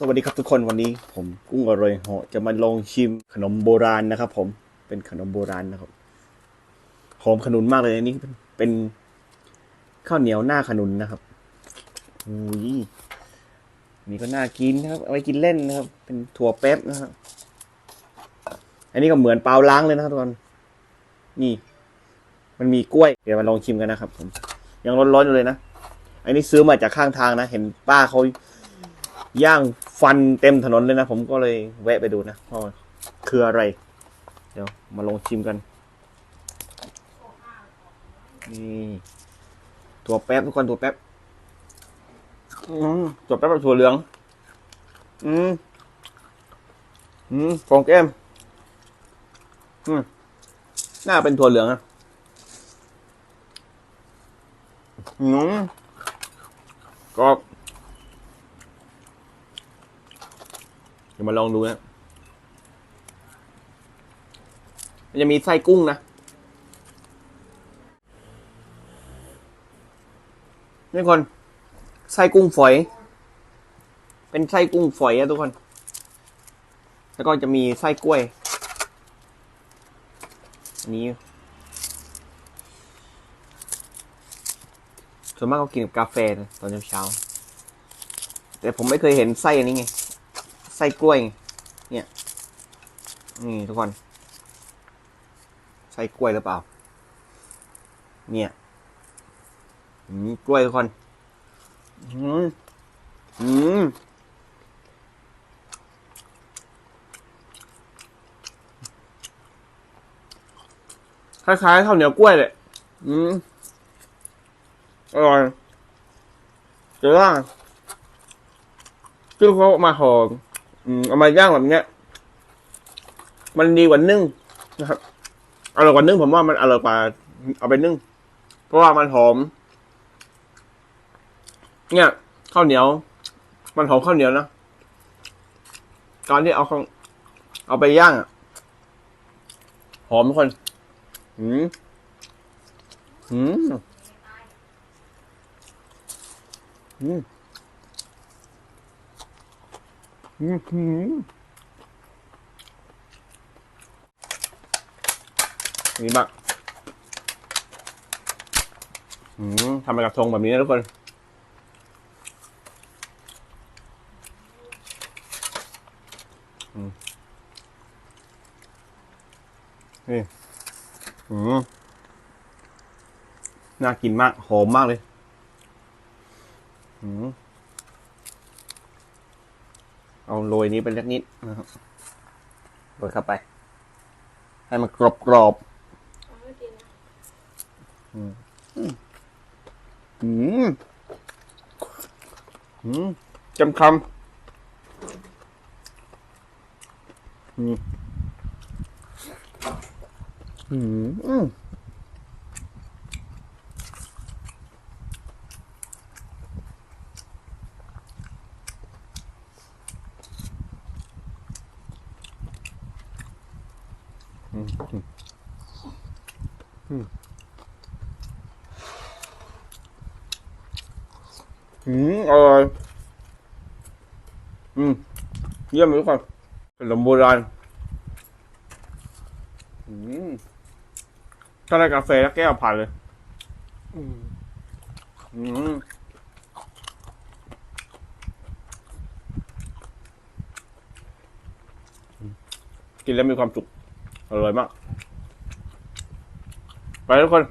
สวัสดีครับทุกคนวันนี้ผมกุ้งอร่อยเหาะจะมาลองชิมขนมโบราณนะครับ ผมเป็นขนมโบราณนะครับหอมขนุนมากเลยอันนี้เป็นข้าวเหนียวหน้าขนุนนะครับอุ้ยนี่ก็น่ากินนะครับเอาไว้กินเล่นนะครับ เป็นถั่วแป๊บนะครับอันนี้ก็เหมือนเปล่าล้างเลยนะครับทุกคนนี่ มันมีกล้วย เดี๋ยวมาลองชิมกันนะครับ ผม ยังร้อนๆอยู่เลยนะอันนี้ซื้อมาจากข้างทางนะเห็นป้าเขา ย่างฟันเต็มถนนเลยนะ ผมก็เลยแวะไปดูนะว่าคืออะไร เดี๋ยวมาลองชิมกัน นี่ตัวแป๊บทุกคนตัวแป๊บอืมตัวแป๊บกับถั่วเหลือง อืมอืมฟองแก้ม อืมน่าเป็นถั่วเหลืองอะอืมกรอบ เดี๋ยวมาลองดูนะมันจะมีไส้กุ้งนะนี่คนไส้กุ้งฝอย เป็นไส้กุ้งฝอยอะทุกคน แล้วก็จะมีไส้กล้วย อันนี้ ส่วนมากเขากินกับกาแฟนะตอนเช้า แต่ผมไม่เคยเห็นไส้อันนี้ไง ไส้กล้วย เนี่ยนี่ทุกคนไส้กล้วยหรือเปล่า เนี่ยอืมกล้วยทุกคนอืมอืมคล้ายๆข้าวเหนียวกล้วยเลยอืมอร่อยแต่ว่าคือเขามาห่อ อืมเอามาย่างแบบเนี้ย มันดีกว่านึ่งนะครับอร่อยกว่านึ่งผมว่ามันอร่อยกว่า เอาไปนึ่ง เพราะว่ามันหอม เนี่ยข้าวเหนียว มันหอมข้าวเหนียวนะตอนที่เอาข้าวเอาไปย่างอะหอมทุกคนอืมอืมอืม อืมอืม นี่มากทำเป็นกระทงแบบนี้นะทุกคนนี่อืมน่ากินมาก หอมมากเลย อืม เอาโรยนี้ไปเล็กนิดนะครับโรยเข้าไป ให้มันกรอบกรอบๆอืมอืมอืมจำคำอืมอืมอืมอืมอืม อืมอืมอร่อยอืมเยี่ยมเลยทุกคนขนมโบราณอืมถ้าได้กาแฟแล้วแก้วผ่านเลย อืมอืมกินแล้วมีความสุข อร่อยมาก ไปทุกคน